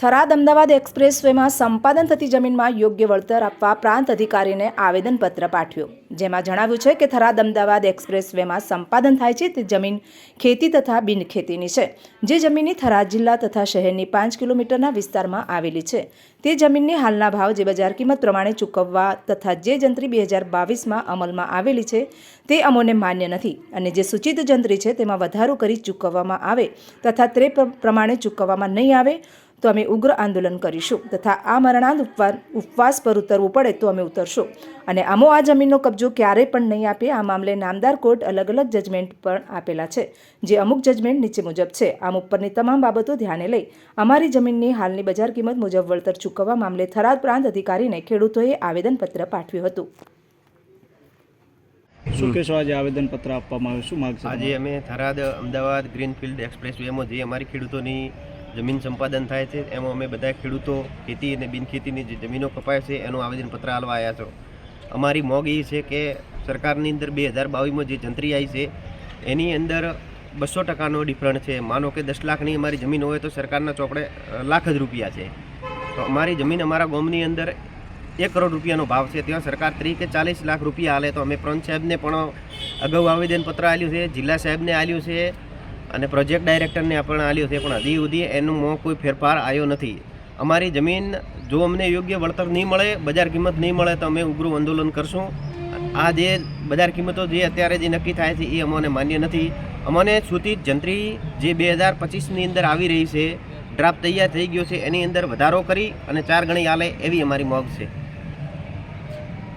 Tharad Ahmedabad express વેમાં સંપાદન થતી જમીનમાં યોગ્ય વળતર આપવા પ્રાંત અધિકારીને આવેદનપત્ર પાઠવ્યું. જેમાં જણાવ્યું છે કે થરાદ અમદાવાદ એક્સપ્રેસ વેમાં સંપાદન થાય છે તે જમીન ખેતી તથા બિનખેતીની છે. જે જમીનની થરાદ જિલ્લા તથા શહેરની પાંચ કિલોમીટરના વિસ્તારમાં આવેલી છે. તે જમીનની હાલના ભાવ જે બજાર કિંમત પ્રમાણે ચૂકવવા તથા જે જંત્રી બે હજાર બાવીસમાં અમલમાં આવેલી છે તે અમોને માન્ય નથી અને જે સૂચિત જંત્રી છે તેમાં વધારો કરી ચૂકવવામાં આવે તથા તે પ્રમાણે ચૂકવવામાં નહીં આવે તો અમે ઉગ્ર આંદોલન કરીશું તથા આ મરણાંત ઉપવા- ઉપવાસ પર ઉતરવું પડે તો અમે ઉતરશું. અને આમો આ જમીનનો કબજો ક્યારેય પણ નહીં આપે આ મામલે નામદાર કોર્ટ અલગ અલગ જજમેન્ટ પણ આપેલા છે જે અમુક જજમેન્ટ નીચે મુજબ છે. આમ ઉપરની તમામ બાબતો ધ્યાને લઈ અમારી જમીનની હાલની બજાર કિંમત મુજબ વળતર ચૂકવવા મામલે થરાદ પ્રાંત અધિકારીને ખેડૂતોએ આવેદનપત્ર પાઠવ્યું હતું. શું કહેશો? આજે આવેદનપત્ર આપવામાં આવ્યું. શું માગશે આજે અમે થરાદ અમદાવાદ ગ્રીનફિલ્ડ એક્સપ્રેસ વેમાં જે અમારી ખેડૂતોની જમીન સંપાદન થાય છે, એમાં અમે બધા ખેડૂતો ખેતી અને બિનખેતીની જે જમીનો કપાય છે, એનું આવેદનપત્ર આલવા આવ્યા છો. અમારી મોગ એ છે કે સરકારની અંદર બે હજાર બાવીસમાં જે જંત્રી આવી છે, એની અંદર બસો ટકાનો ડિફરન્ટ છે. માનો કે દસ લાખની અમારી જમીન હોય તો સરકારના ચોપડે લાખ જ રૂપિયા છે. તો અમારી જમીન અમારા ગામની અંદર એક કરોડ રૂપિયાનો ભાવ છે. ત્યાં સરકાર તરીકે ચાલીસ લાખ રૂપિયા હાલે તો અમે પ્રંત સાહેબને પણ અગાઉ આવેદનપત્ર આપ્યું છે, જિલ્લા સાહેબને આપ્યું છે અને પ્રોજેક્ટ ડાયરેક્ટરને આપણે આલ્યો છે પણ હજી સુધી એનું કોઈ ફેરફાર આવ્યો નથી. અમારી જમીન જો અમને યોગ્ય વળતર નહીં મળે, બજાર કિંમત નહીં મળે તો અમે ઉગ્ર આંદોલન કરશું. આ જે બજાર કિંમતો જે અત્યારે જે નક્કી થાય છે એ અમને માન્ય નથી. અમને સૂચિત જંત્રી જે બે હજાર પચીસની અંદર આવી રહી છે, ડ્રાફ્ટ તૈયાર થઈ ગયો છે, એની અંદર વધારો કરી અને ચાર ગણી આલે એવી અમારી મોગ છે.